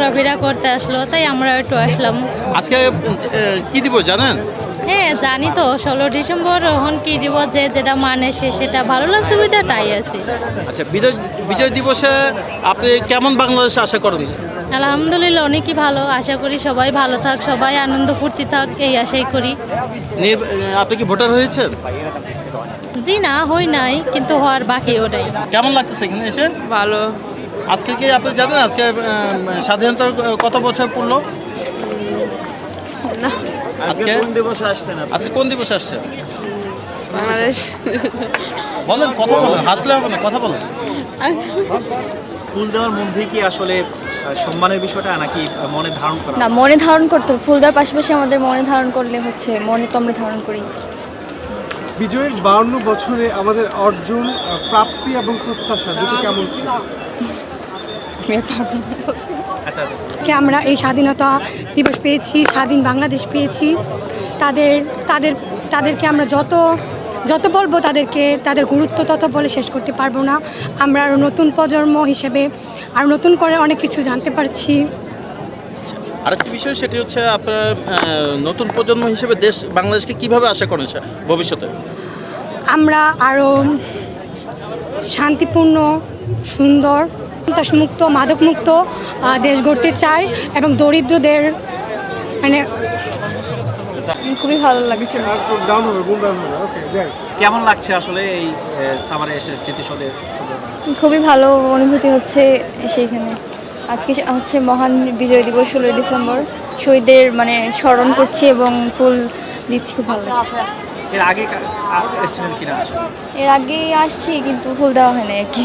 ঘোরাফেরা করতে আসলো তাই আমরা একটু আসলাম। আজকে কি দিব জানেন? হ্যাঁ জানি তো ষোলো ডিসেম্বর এখন কি দিব যে যেটা মানে সে সেটা ভালো লাগছে বুঝতে তাই আছে। আচ্ছা বিজয় বিজয় দিবসে আপনি কেমন বাংলাদেশ আশা করেন? আলহামদুলিল্লাহ অনেকই ভালো আশা করি সবাই ভালো থাক সবাই আনন্দ ফুর্তি থাক এই আশাই করি। আপনি কি ভোটার হয়েছেন? জি না হই নাই কিন্তু হওয়ার বাকি ওটাই কেমন লাগতেছে এখানে এসে? ভালো। আজকে কি আপনি জানেন আজকে স্বাধীনতার কত বছর পড়ল না। আজকে? কোন দিবসে আসছেন আজকে কোন দিবসে আসছেন? বাংলাদেশ। বলেন কথা বলেন হাসলে হবে না কথা বলেন। ফুল দেওয়ার মধ্যে কি আসলে সম্মানের বিষয়টা নাকি মনে ধারণ করা না মনে ধারণ করতে হবে। ফুল দেওয়ার পাশাপাশি আমাদের মনে ধারণ করলে হচ্ছে মনে তো আমরা ধারণ করি। বিজয়ের বাউন্ন বছরে আমাদের অর্জন প্রাপ্তি এবং প্রত্যাশা দুটো কেমন ছিল? আচ্ছা আচ্ছা। কে আমরা এই স্বাধীনতা দিবস পেয়েছি স্বাধীন বাংলাদেশ পেয়েছি। তাদের তাদের তাদেরকে আমরা যত যত বলব তাদেরকে তাদের গুরুত্ব তত বলে শেষ করতে পারব না। আমরা আরও নতুন প্রজন্ম হিসেবে আর নতুন করে অনেক কিছু জানতে পারছি। আরেকটি বিষয় সেটি হচ্ছে আপনার নতুন প্রজন্ম হিসেবে দেশ বাংলাদেশকে কীভাবে আশা করেন ভবিষ্যতে? আমরা আরও শান্তিপূর্ণ সুন্দর সন্ত্রাসমুক্ত মাদকমুক্ত দেশ গড়তে চাই এবং দরিদ্রদের মানে খুবই ভালো লাগছে। কেমন লাগছে আসলে এই সামারে এসে স্মৃতিসৌধে খুবই ভালো অনুভূতি হচ্ছে সেইখানে। আজকে হচ্ছে মহান বিজয় দিবস ষোলোই ডিসেম্বর। শহীদদের মানে স্মরণ করছি এবং ফুল দিচ্ছি খুব ভালো লাগছে। এর আগে এর আগে আসছি কিন্তু ফুল দেওয়া হয় না আর কি।